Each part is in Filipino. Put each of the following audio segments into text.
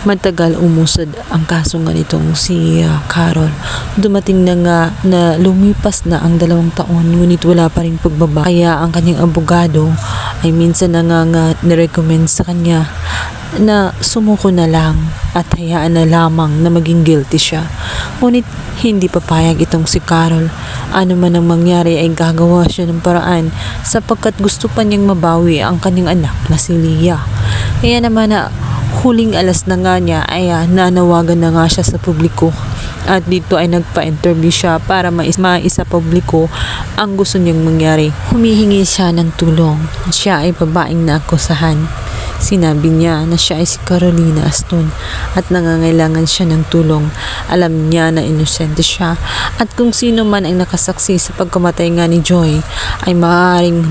Matagal umusad ang kaso nga nitong si ah, Carol. Dumating na nga na lumipas na ang dalawang taon ngunit wala pa rin pagbaba. Kaya ang kanyang abogado ay minsan na nga, nga nirecommend sa kanya na sumuko na lang at hayaan na lamang na maging guilty siya. Ngunit hindi papayag itong si Carol. Ano man ang mangyari ay gagawa siya ng paraan sapagkat gusto pa niyang mabawi ang kanyang anak na si Leah. Kaya naman na huling alas na nga niya ay ah, nanawagan na nga siya sa publiko at dito ay nagpa-interview siya para mais maisa publiko ang gusto niyang mangyari. Humihingi siya ng tulong. Siya ay babaeng naakusahan. Sinabi niya na siya ay si Carolina Aston at nangangailangan siya ng tulong. Alam niya na inosente siya at kung sino man ang nakasaksi sa pagkamatay nga ni Joy ay maaaring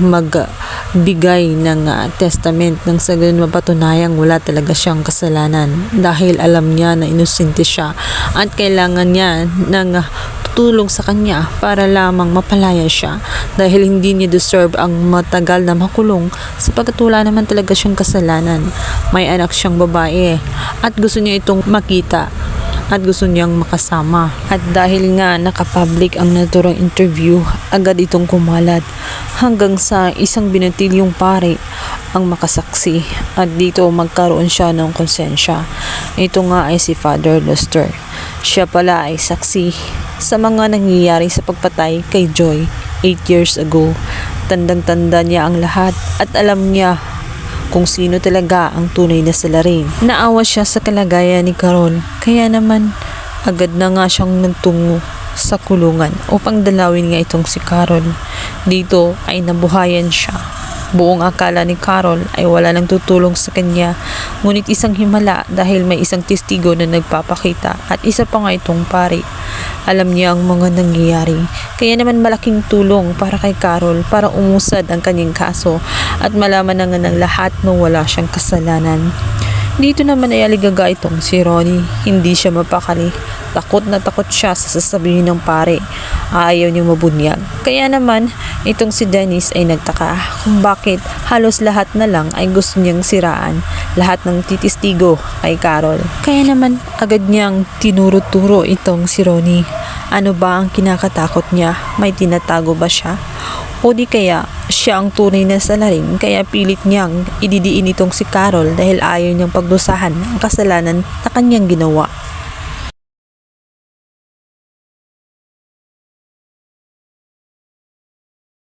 magbigay ng ah, testament ng sa ganun mapatunayang wala talaga siyang kasalanan dahil alam niya na inosente siya at kailangan niya ng ah, tutulong sa kanya para lamang mapalaya siya dahil hindi niya deserve ang matagal na makulong sapagkat wala naman talaga siyang kasalanan. May anak siyang babae at gusto niya itong makita at gusto niyang makasama. At dahil nga nakapublic ang naturang interview, agad itong kumalat hanggang sa isang binatilyong pare ang makasaksi at dito magkaroon siya ng konsensya. Ito nga ay si Father Lester. Siya pala ay saksi sa mga nangyayari sa pagpatay kay Joy 8 years ago. Tandang-tanda niya ang lahat at alam niya kung sino talaga ang tunay na salarin. Naawa siya sa kalagayan ni Carol, kaya naman agad na nga siyang nagtungo sa kulungan upang dalawin nga itong si Carol. Dito ay nabuhayan siya. Buong akala ni Carol ay wala nang tutulong sa kanya, ngunit isang himala dahil may isang testigo na nagpapakita at isa pa nga itong pari. Alam niya ang mga nangyayari, kaya naman malaking tulong para kay Carol para umusad ang kanyang kaso at malaman na nga ng lahat na wala siyang kasalanan. Dito naman ay aligaga itong si Ronnie. Hindi siya mapakali. Takot na takot siya sa sasabihin ng pare. Ayaw niyang mabunyag. Kaya naman, itong si Dennis ay nagtaka kung bakit halos lahat na lang ay gusto niyang siraan. Lahat ng titistigo kay Carol. Kaya naman, agad niyang tinuro-turo itong si Ronnie. Ano ba ang kinakatakot niya? May tinatago ba siya? O di kaya siya ang tunay na salarin kaya pilit niyang ididiin itong si Carol dahil ayaw niyang pagdusahan ang kasalanan na kanyang ginawa.